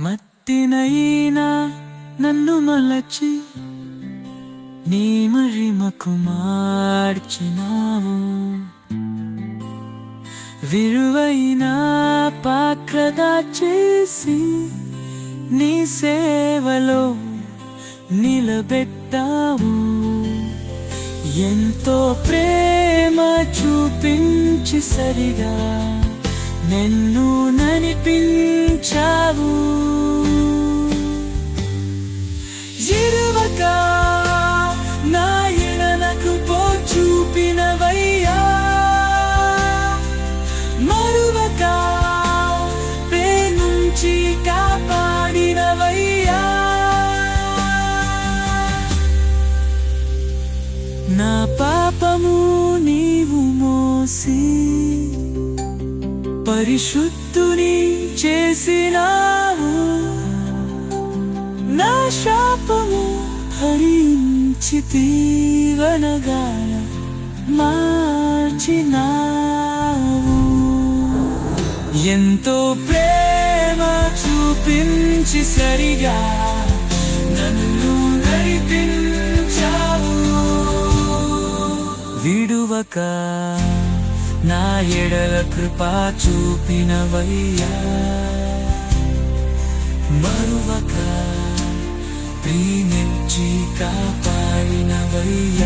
మత్తినైనా నన్ను మలచి నీ మహిమకు మార్చినావు విరువైన పాత్రదా చేసి నీ సేవలో నిలబెట్టావు. ఎంతో ప్రేమ చూపించి సరిగా నన్ను ననిపించావు ఇరువక నా ఎడలకు పో చూపినవయ్యా మరువక ప్రేమించి కాపాడినవయ్యా. నా పాపము నీవు మోసి పరిశుద్ధుని చేసినా శాపము హరించి తీవనగాన మార్చినావు. ఎంతో ప్రేమ చూపించి సరిగా నన్ను నడిపించావు. విడువక నా ఎడల కృపా చూపినవయ్యా. మరువక ప్రేమించి కాపాడినవయ్యా.